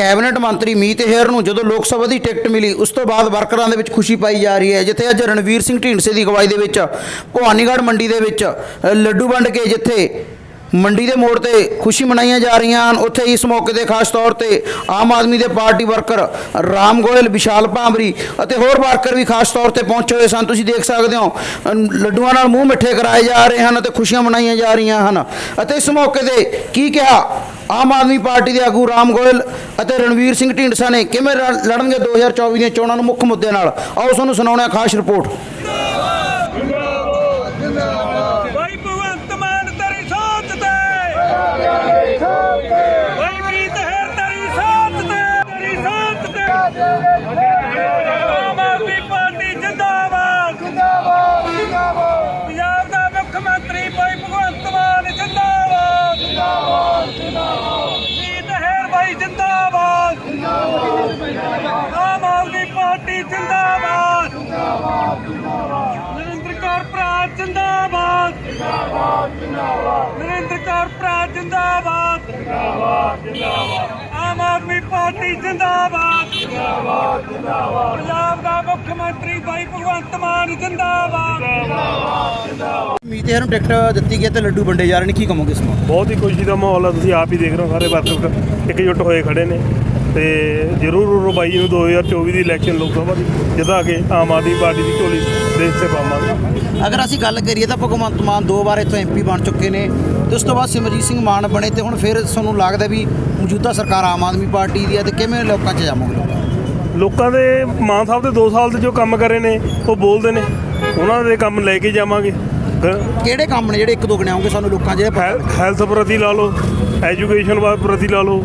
Cabinet ਮੰਤਰੀ ਮੀਤ ਹੇਰ ਨੂੰ ਜਦੋਂ ਲੋਕ ਸਭਾ ਦੀ ਟਿਕਟ ਮਿਲੀ ਉਸ ਤੋਂ ਬਾਅਦ ਵਰਕਰਾਂ ਦੇ ਵਿੱਚ ਖੁਸ਼ੀ ਪਾਈ ਜਾ ਰਹੀ ਹੈ ਜਿੱਥੇ ਅੱਜ ਰਣਵੀਰ ਸਿੰਘ ਢੀਂਡਸੇ ਦੀ ਅਗਵਾਈ ਦੇ ਵਿੱਚ ਭਵਾਨੀਗੜ੍ਹ ਮੰਡੀ ਦੇ ਵਿੱਚ ਲੱਡੂ ਵੰਡ ਕੇ ਜਿੱਥੇ ਮੰਡੀ ਦੇ ਮੋੜ ਤੇ ਖੁਸ਼ੀ ਮਨਾਈਆਂ ਜਾ ਰਹੀਆਂ ਹਨ ਉੱਥੇ ਇਸ ਮੌਕੇ ਤੇ ਖਾਸ ਤੌਰ ਤੇ ਆਮ ਆਦਮੀ ਦੇ ਪਾਰਟੀ ਵਰਕਰ ਰਾਮ ਗੋਇਲ ਵਿਸ਼ਾਲ ਭਾਂਬਰੀ ਅਤੇ ਹੋਰ ਵਰਕਰ ਵੀ ਖਾਸ ਤੌਰ ਤੇ ਪਹੁੰਚੇ ਹੋਏ ਸਨ। ਤੁਸੀਂ ਦੇਖ ਸਕਦੇ ਹੋ ਅ, ਲੱਡੂਆਂ ਨਾਲ ਮੂੰਹ ਮਿੱਠੇ ਕਰਾਏ ਜਾ ਰਹੇ ਹਨ ਅਤੇ ਖੁਸ਼ੀਆਂ ਮਨਾਈਆਂ ਜਾ ਰਹੀਆਂ ਹਨ। ਅਤੇ ਇਸ ਮੌਕੇ ਤੇ ਕੀ ਕਿਹਾ ਆਮ ਆਦਮੀ ਪਾਰਟੀ ਦੇ ਆਗੂ ਰਾਮ ਗੋਇਲ ਅਤੇ ਰਣਵੀਰ ਸਿੰਘ ਢੀਂਡਸਾ ਨੇ ਕਿਵੇਂ ਲੜ- ਲੜਨਗੇ 2024 ਦੀਆਂ ਚੋਣਾਂ ਨੂੰ ਮੁੱਖ ਮੁੱਦੇ ਨਾਲ? ਆਓ ਤੁਹਾਨੂੰ ਸੁਣਾਉਣਾ ਖਾਸ ਰਿਪੋਰਟ। ਕੌਰ ਭਰਾ ਜਿੰਦਾਬਾਦ ਨਰਿੰਦਰ ਕੌਰ ਭਰਾ ਜਿੰਦਾਬਾਦ। ਆਮ ਆਦਮੀ ਪਾਰਟੀ ਜਿੰਦਾਬਾਦ। ਪੰਜਾਬ ਦਾ ਮੁੱਖ ਮੰਤਰੀ ਭਾਈ ਭਗਵੰਤ ਮਾਨ ਜਿੰਦਾਬਾਦ। ਮੀਤ ਹੇਰ ਨੂੰ ਟਿਕਟ ਦਿੱਤੀ ਗਈ ਤੇ ਲੱਡੂ ਵੰਡੇ ਜਾ ਰਹੇ ਨੇ। ਕੀ ਕਹੋਗੇ ਇਸ ਮੌਕੇ ਬਹੁਤ ਹੀ ਖੁਸ਼ੀ ਦਾ ਮਾਹੌਲ ਆ ਤੁਸੀਂ ਆਪ ਹੀ ਦੇਖ ਰਹੇ ਹੋ ਸਾਰੇ ਵਰਕਰ ਇਕਜੁੱਟ ਹੋਏ ਖੜੇ ਨੇ। ਤੇ ਜ਼ਰੂਰ ਉਹ ਬਾਈ ਨੂੰ 2024 ਦੀ ਇਲੈਕਸ਼ਨ ਲੋਕ ਸਭਾ ਦੀ ਜਿੱਤਾ ਕੇ ਆਮ ਆਦਮੀ ਪਾਰਟੀ ਦੀ ਝੋਲੀ ਦੇਸ਼ ਤੇ ਪਾਵਾਂਗੇ। ਅਗਰ ਅਸੀਂ ਗੱਲ ਕਰੀਏ ਤਾਂ ਭਗਵੰਤ ਮਾਨ ਦੋ ਵਾਰ ਇੱਥੋਂ ਐਮਪੀ ਬਣ ਚੁੱਕੇ ਨੇ ਤੇ ਉਸ ਤੋਂ ਬਾਅਦ ਸਿਮਰਜੀਤ ਸਿੰਘ ਮਾਨ ਬਣੇ ਤੇ ਹੁਣ ਫਿਰ ਤੁਹਾਨੂੰ ਲੱਗਦਾ ਵੀ ਮੌਜੂਦਾ ਸਰਕਾਰ ਆਮ ਆਦਮੀ ਪਾਰਟੀ ਦੀ ਹੈ ਤੇ ਕਿਵੇਂ ਲੋਕਾਂ 'ਚ ਜਾਵੋਗੇ ਲੋਕਾਂ? ਦੇ ਮਾਨ ਸਾਹਿਬ ਦੇ 2 ਸਾਲ ਦੇ ਜੋ ਕੰਮ ਕਰੇ ਨੇ ਉਹ ਬੋਲਦੇ ਨੇ। ਉਹਨਾਂ ਦੇ ਕੰਮ ਲੈ ਕੇ ਜਾਵਾਂਗੇ। ਕਿਹੜੇ ਕੰਮ ਨੇ ਜਿਹੜੇ ਇੱਕ ਦੋ ਗਿਣਾਓਗੇ ਸਾਨੂੰ ਲੋਕਾਂ 'ਚ ਜਿਹੜੇ ਹੈਲਥ ਪ੍ਰਤੀ ਲਾ ਲਓ ਐਜੂਕੇਸ਼ਨ ਪ੍ਰਤੀ ਲਾ ਲਓ।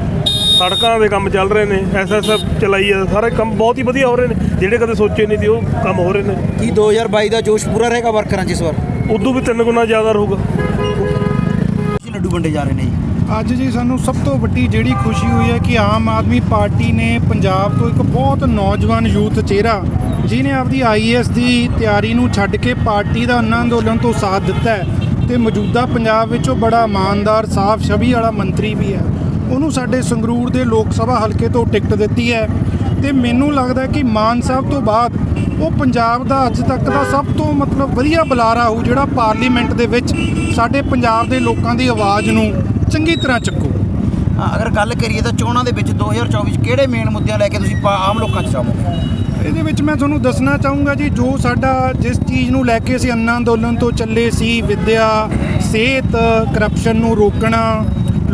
ਸੜਕਾਂ ਦੇ ਕੰਮ ਚੱਲ ਰਹੇ ਨੇ ਐਸਐਸਐਫ ਚਲਾਈ ਹੈ ਸਾਰੇ ਕੰਮ ਬਹੁਤ ਹੀ ਵਧੀਆ ਹੋ ਰਹੇ ਨੇ ਜਿਹੜੇ ਕਦੇ ਸੋਚੇ ਨਹੀਂ ਸੀ ਉਹ ਕੰਮ ਹੋ ਰਹੇ ਨੇ। ਕੀ 2022 ਦਾ ਜੋਸ਼ ਪੂਰਾ ਰਹੇਗਾ ਵਰਕਰਾਂ 'ਚ ਇਸ ਵਾਰ? ਉਦੋਂ ਵੀ ਤਿੰਨ ਗੁਣਾ ਜ਼ਿਆਦਾ ਰਹੂਗਾ। ਤੁਸੀਂ ਲੱਡੂ ਵੰਡੇ ਜਾ ਰਹੇ ਨੇ ਜੀ? ਅੱਜ ਜੀ ਸਾਨੂੰ ਸਭ ਤੋਂ ਵੱਡੀ ਜਿਹੜੀ ਖੁਸ਼ੀ ਹੋਈ ਹੈ ਕਿ ਆਮ ਆਦਮੀ ਪਾਰਟੀ ਨੇ ਪੰਜਾਬ ਤੋਂ ਇੱਕ ਬਹੁਤ ਨੌਜਵਾਨ ਯੂਥ ਚਿਹਰਾ ਜਿਨੇ ਆਪਦੀ ਆਈਐਸ ਦੀ ਤਿਆਰੀ ਨੂੰ ਛੱਡ ਕੇ ਪਾਰਟੀ ਦਾ ਅੰਨਾ ਅੰਦੋਲਨ ਤੋਂ ਸਾਥ ਦਿੱਤਾ ਹੈ ਤੇ ਮੌਜੂਦਾ ਪੰਜਾਬ ਵਿੱਚ ਉਹ ਬੜਾ ਇਮਾਨਦਾਰ ਸਾਫ਼ ਛਵੀ ਵਾਲਾ ਮੰਤਰੀ ਵੀ ਹੈ। ਉਹਨੂੰ ਸਾਡੇ ਸੰਗਰੂਰ ਦੇ ਲੋਕ ਸਭਾ ਹਲਕੇ ਤੋਂ ਟਿਕਟ ਦਿੱਤੀ ਹੈ। ਤੇ ਮੈਨੂੰ ਲੱਗਦਾ ਕਿ ਮਾਨ ਸਾਹਿਬ ਤੋਂ ਬਾਅਦ ਉਹ ਪੰਜਾਬ ਦਾ ਅੱਜ ਤੱਕ ਦਾ ਸਭ ਤੋਂ ਮਤਲਬ ਵਧੀਆ ਬੁਲਾਰਾ ਹੋ ਜਿਹੜਾ ਪਾਰਲੀਮੈਂਟ ਦੇ ਵਿੱਚ ਸਾਡੇ ਪੰਜਾਬ ਦੇ ਲੋਕਾਂ ਦੀ ਆਵਾਜ਼ ਨੂੰ ਚੰਗੀ ਤਰ੍ਹਾਂ ਚੱਕੂ। ਅਗਰ ਗੱਲ ਕਰੀਏ ਤਾਂ ਚੋਣਾਂ ਦੇ ਵਿੱਚ 2024 'ਚ ਕਿਹੜੇ ਮੇਨ ਮੁੱਦਿਆਂ ਲੈ ਕੇ ਤੁਸੀਂ ਆਮ ਲੋਕਾਂ 'ਚ ਜਾਵੋਗੇ? ਇਹਦੇ ਵਿੱਚ ਮੈਂ ਤੁਹਾਨੂੰ ਦੱਸਣਾ ਚਾਹੂੰਗਾ ਜੀ ਜੋ ਸਾਡਾ ਜਿਸ ਚੀਜ਼ ਨੂੰ ਲੈ ਕੇ ਅਸੀਂ ਅੰਨਾ ਅੰਦੋਲਨ ਤੋਂ ਚੱਲੇ ਸੀ ਵਿਦਿਆ ਸਿਹਤ ਕਰਪਸ਼ਨ ਨੂੰ ਰੋਕਣਾ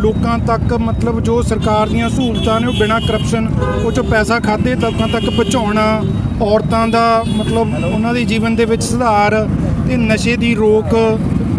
ਲੋਕਾਂ ਤੱਕ ਮਤਲਬ ਜੋ ਸਰਕਾਰ ਦੀਆਂ ਸਹੂਲਤਾਂ ਨੇ ਉਹ ਬਿਨਾਂ ਕਰਪਸ਼ਨ ਉਹ ਚੋਂ ਪੈਸਾ ਖਾਦੇ ਲੋਕਾਂ ਤੱਕ ਪਹੁੰਚਾਉਣਾ, ਔਰਤਾਂ ਦਾ ਮਤਲਬ ਉਹਨਾਂ ਦੇ ਜੀਵਨ ਦੇ ਵਿੱਚ ਸੁਧਾਰ ਤੇ ਨਸ਼ੇ ਦੀ ਰੋਕ,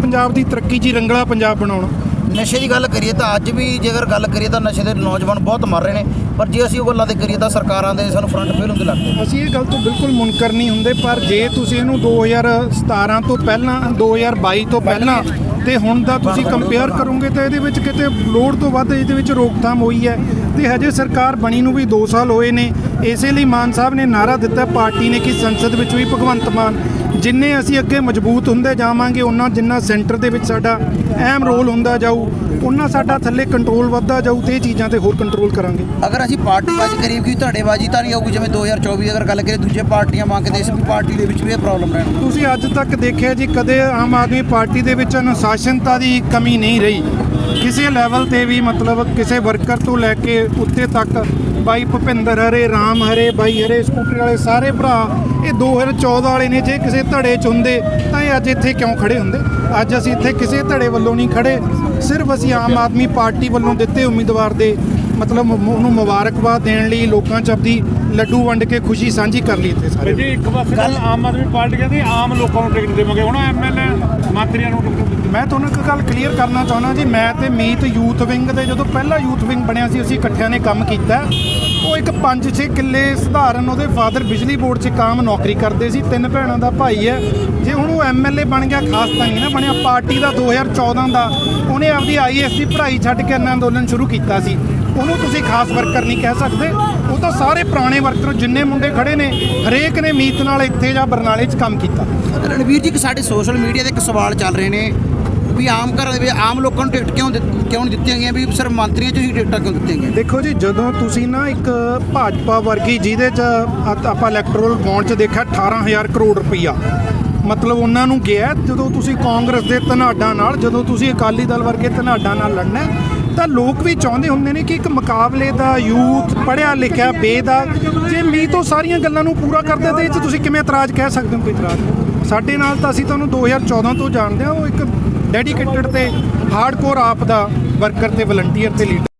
ਪੰਜਾਬ ਦੀ ਤਰੱਕੀ 'ਚ ਹੀ ਰੰਗਲਾ ਪੰਜਾਬ ਬਣਾਉਣਾ। ਨਸ਼ੇ ਦੀ ਗੱਲ ਕਰੀਏ ਤਾਂ ਅੱਜ ਵੀ ਜੇਕਰ ਗੱਲ ਕਰੀਏ ਤਾਂ ਨਸ਼ੇ ਦੇ ਨੌਜਵਾਨ ਬਹੁਤ ਮਰ ਰਹੇ ਨੇ, ਪਰ ਜੇ ਅਸੀਂ ਉਹ ਗੱਲਾਂ ਤੇ ਕਰੀਏ ਤਾਂ ਸਰਕਾਰਾਂ ਦੇ ਸਾਨੂੰ ਫਰੰਟ ਫੇਲ ਹੁੰਦੇ ਲੱਗਦੇ ਅਸੀਂ ਇਹ ਗੱਲ ਤੋਂ ਬਿਲਕੁਲ ਮੁਨਕਰ ਨਹੀਂ ਹੁੰਦੇ, ਪਰ ਜੇ ਤੁਸੀਂ ਇਹਨੂੰ 2017 ਤੋਂ ਪਹਿਲਾਂ 2022 ਤੋਂ ਪਹਿਲਾਂ ਤੇ ਹੁਣ ਦਾ ਤੁਸੀਂ ਕੰਪੇਅਰ ਕਰੋਗੇ ਤਾਂ ਇਹਦੇ ਵਿੱਚ ਕਿਤੇ ਲੋੜ ਤੋਂ ਵੱਧ ਇਹਦੇ ਵਿੱਚ ਰੋਕਥਾਮ ਹੋਈ ਹੈ। ਤੇ ਹਜੇ ਸਰਕਾਰ ਬਣੀ ਨੂੰ ਵੀ 2 ਸਾਲ ਹੋਏ ਨੇ, ਇਸੇ ਲਈ ਮਾਨ ਸਾਹਿਬ ਨੇ ਨਾਰਾ ਦਿੱਤਾ, ਪਾਰਟੀ ਨੇ ਕਿ ਸੰਸਦ ਵਿੱਚ ਵੀ ਭਗਵੰਤ ਮਾਨ ਜਿੰਨੇ ਅਸੀਂ ਅੱਗੇ ਮਜ਼ਬੂਤ ਹੁੰਦੇ ਜਾਵਾਂਗੇ ਉਹਨਾਂ ਜਿੰਨਾ ਸੈਂਟਰ ਦੇ ਵਿੱਚ ਸਾਡਾ ਅਹਿਮ ਰੋਲ ਹੁੰਦਾ ਜਾਊ ਉਹਨਾਂ ਸਾਡਾ ਥੱਲੇ ਕੰਟਰੋਲ ਵੱਧਦਾ ਜਾਊ ਤੇ ਇਹ ਚੀਜ਼ਾਂ ਤੇ ਹੋਰ ਕੰਟਰੋਲ ਕਰਾਂਗੇ। ਅਗਰ ਅਸੀਂ ਪਾਰਟੀਬਾਜ਼ੀ ਕਰੀਏ ਕਿ ਧੜੇਬਾਜ਼ੀ ਤਾਂ ਨਹੀਂ ਆਊਗੀ ਜਿਵੇਂ 2024 ਅਗਰ ਗੱਲ ਕਰੀਏ ਦੂਜੇ ਪਾਰਟੀਆਂ ਮੰਗਦੇ ਇਸ ਪਾਰਟੀ ਦੇ ਵਿੱਚ ਵੀ ਇਹ ਪ੍ਰੋਬਲਮ ਰਹਿਣਾ ਤੁਸੀਂ ਅੱਜ ਤੱਕ ਦੇਖਿਆ ਜੀ ਕਦੇ ਆਮ ਆਦਮੀ ਪਾਰਟੀ ਦੇ ਵਿੱਚ ਅਨੁਸ਼ਾਸਨਤਾ ਦੀ ਕਮੀ ਨਹੀਂ ਰਹੀ। ਕਿਸੇ ਲੈਵਲ ਤੇ ਵੀ ਮਤਲਬ ਕਿਸੇ ਵਰਕਰ ਤੋਂ ਲੈ ਕੇ ਉੱਤੇ ਤੱਕ ਬਾਈ ਭੁਪਿੰਦਰ ਹਰੇ ਰਾਮ ਹਰੇ ਬਾਈ ਹਰੇ ਸਕੂਟਰ ਵਾਲੇ ਸਾਰੇ ਭਰਾ 2014 ਵਾਲੇ ਨੇ ਜੇ ਕਿਸੇ ਧੜੇ 'ਚ ਹੁੰਦੇ ਤਾਂ ਇਹ ਅੱਜ ਇੱਥੇ ਕਿਉਂ ਖੜੇ ਹੁੰਦੇ? ਅੱਜ ਅਸੀਂ ਇੱਥੇ ਕਿਸੇ ਧੜੇ ਵੱਲੋਂ ਨਹੀਂ ਖੜੇ। ਸਿਰਫ ਅਸੀਂ ਆਮ ਆਦਮੀ ਪਾਰਟੀ ਵੱਲੋਂ ਦਿੱਤੇ ਉਮੀਦਵਾਰ ਦੇ ਮਤਲਬ ਉਹਨੂੰ ਮੁਬਾਰਕਬਾਦ ਦੇਣ ਲਈ ਲੋਕਾਂ 'ਚ ਆਪਦੀ ਲੱਡੂ ਵੰਡ ਕੇ ਖੁਸ਼ੀ ਸਾਂਝੀ ਕਰ ਲਈ ਇੱਥੇ ਸਾਰੇ। ਜੀ ਇੱਕ ਪਾਸੇ ਗੱਲ ਆਮ ਆਦਮੀ ਪਾਰਟੀ ਕਹਿੰਦੀ ਆਮ ਲੋਕਾਂ ਨੂੰ ਟਿਕਟ ਦੇਵਾਂਗੇ। ਹੁਣ ਐਮਐਲਏ ਮੰਤਰੀਆਂ ਨੂੰ ਟਿਕਟ ਦਿੱਤੀ। ਮੈਂ ਤੁਹਾਨੂੰ ਇੱਕ ਗੱਲ ਕਲੀਅਰ ਕਰਨਾ ਚਾਹੁੰਦਾ ਜੀ। ਮੈਂ ਤੇ ਮੀਤ ਯੂਥ ਵਿੰਗ ਦੇ ਜਦੋਂ ਪਹਿਲਾ ਯੂਥ ਵਿੰਗ ਬਣਿਆ ਸੀ ਅਸੀਂ ਇਕੱਠਿਆਂ ਨੇ ਕੰਮ ਕੀਤਾ। ਉਹ ਇੱਕ 5-6 ਕਿੱਲੇ ਸਧਾਰਨ ਉਹਦੇ ਫਾਦਰ ਬਿਜਲੀ ਬੋਰਡ 'ਚ ਕਾਮ ਨੌਕਰੀ ਕਰਦੇ ਸੀ। ਤਿੰਨ ਭੈਣਾਂ ਦਾ ਭਾਈ ਹੈ। ਜੇ ਹੁਣ ਉਹ ਐਮਐਲਏ ਬਣ ਗਿਆ, ਖਾਸ ਤਾਂ ਨਹੀਂ ਨਾ ਬਣਿਆ। ਪਾਰਟੀ ਦਾ 2014 ਦਾ ਉਹਨੇ ਆਪਦੀ ਆਈਐਸ ਦੀ ਪੜ੍ਹਾਈ ਛੱਡ ਕੇ ਅੰਨਾ ਅੰਦੋਲਨ ਸ਼ੁਰੂ ਕੀਤਾ ਸੀ। ਉਹਨੂੰ ਤੁਸੀਂ ਖਾਸ ਵਰਕਰ ਨਹੀਂ ਕਹਿ ਸਕਦੇ। ਉਹ ਤਾਂ ਸਾਰੇ ਪੁਰਾਣੇ ਵਰਕਰ, ਜਿੰਨੇ ਮੁੰਡੇ ਖੜੇ ਨੇ, ਹਰੇਕ ਨੇ ਮੀਤ ਨਾਲ ਇੱਥੇ ਜਾਂ ਬਰਨਾਲੇ 'ਚ ਕੰਮ ਕੀਤਾ। ਰਣਵੀਰ ਜੀ ਕਿ ਸਾਡੇ ਸੋਸ਼ਲ ਮੀਡੀਆ ਤੇ ਇੱਕ ਸਵਾਲ ਚੱਲ ਰਹੇ ਨੇ। ਵੀ ਆਮ ਘਰਾਂ ਦੇ ਵਿੱਚ ਆਮ ਲੋਕਾਂ ਨੂੰ ਟਿਕਟ ਕਿਉਂ ਦਿੱਤ- ਕਿਉਂ ਨਹੀਂ ਦਿੱਤੀਆਂ ਗਈਆਂ? ਵੀ ਸਿਰਫ ਮੰਤਰੀਆਂ 'ਚ ਹੀ ਟਿਕਟਾਂ ਕਿਉਂ ਦਿੱਤੀਆਂ ਗਈਆਂ? ਦੇਖੋ ਜੀ ਜਦੋਂ ਤੁਸੀਂ ਨਾ ਇੱਕ ਭਾਜਪਾ ਵਰਗੀ ਜਿਹਦੇ ਚ ਆ- ਆਪਾਂ ਇਲੈਕਟੋਰਲ ਬੌਂਡ ਚ ਦੇਖਿਆ 18000 ਕਰੋੜ ਰੁਪਈਆ। ਮਤਲਬ ਉਹਨਾਂ ਨੂੰ ਗਿਆ ਜਦੋਂ ਤੁਸੀਂ ਕਾਂਗਰਸ ਦੇ ਧਨਾਡਾਂ ਨਾਲ ਜਦੋਂ ਤੁਸੀਂ ਅਕਾਲੀ ਦਲ ਵਰਗੇ ਧਨਾਡਾਂ ਨਾਲ ਲੜਨਾ ਹੈ, ਤਾਂ ਲੋਕ ਵੀ ਚਾਹੁੰਦੇ ਹੁੰਦੇ ਨੇ ਕਿ ਇੱਕ ਮੁਕਾਬਲੇ ਦਾ ਯੂਥ ਪੜ੍ਹਿਆ ਲਿਖਿਆ ਬੇਦਾ ਜੇ ਮੀ ਤੋਂ ਸਾਰੀਆਂ ਗੱਲਾਂ ਨੂੰ ਪੂਰਾ ਕਰਦੇ ਤੇ ਇਹ 'ਚ ਤੁਸੀਂ ਕਿਵੇਂ ਇਤਰਾਜ਼ ਕਹਿ ਸਕਦੇ ਹੋ ਕੋਈ ਇਤਰਾਜ਼? ਸਾਡੇ ਨਾਲ ਤਾਂ ਅਸੀਂ ਤੁਹਾਨੂੰ 2014 ਤੋਂ ਜਾਣਦੇ ਹਾਂ ਉਹ ਇੱਕ ਡੈਡੀਕੇਟਡ ਤੇ ਹਾਰਡਕੋਰ ਆਪ ਦਾ ਵਰਕਰ ਤੇ ਵਲੰਟੀਅਰ ਤੇ ਲੀਡਰ